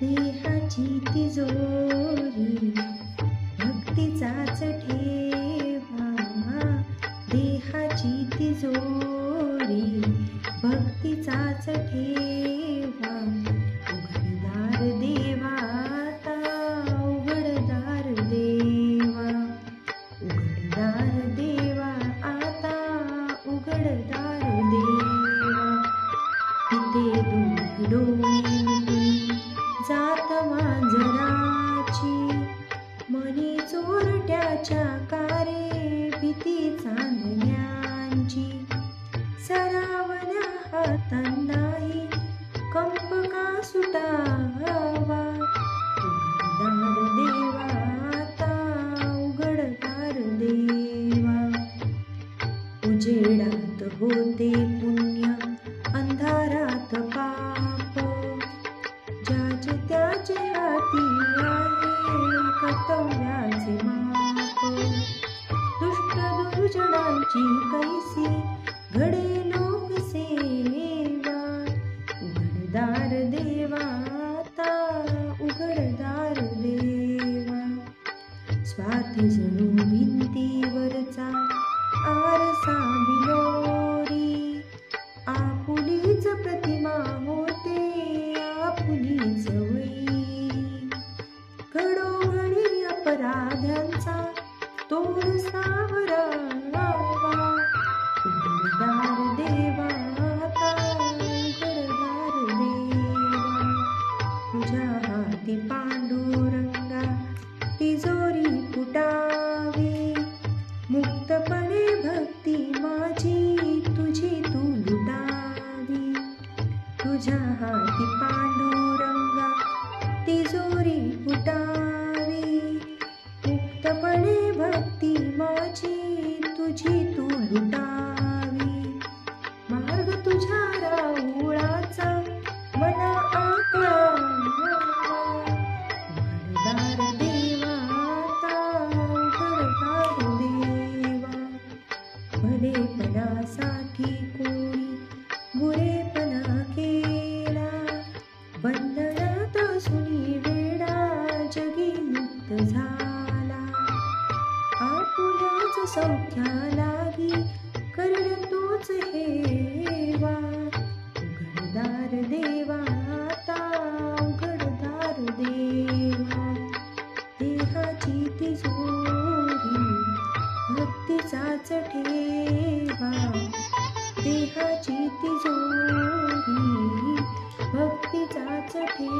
देहाची तिजोरी भक्तीचाच ठेवा देहाची तिजोरी भक्तीचाच ठेवा उघडदार देवा उजेडात होते पुण्य अंधारात पाप. ज्याचे त्याचे हाती आहे कर्तव्याचे माप. दुष्ट दुर्जनांची कैसी घडे लोकसेवा उघडदार देवाता उघडदार देवा. स्वार्थी जणू भिंतीवरचा आरसा बिलो तुझ्या हाती पांडुरंगा तिजोरी फुटावी. मुक्तपणे भक्ती माझी तुझी तू लुटावी. मार्ग तुझ्या राऊळाचा मना आकळा उघडदार देवा. आता उघडदार देवा प्राप्त झाला. आपुल्याच सौख्या लागी कर्ण तोच हेवा. उघडदार देवा आता उघडदार देवा. देहाची तिजोरी भक्तीचाच ठेवा. देहाची तिजोरी भक्तीचाच ठेवा.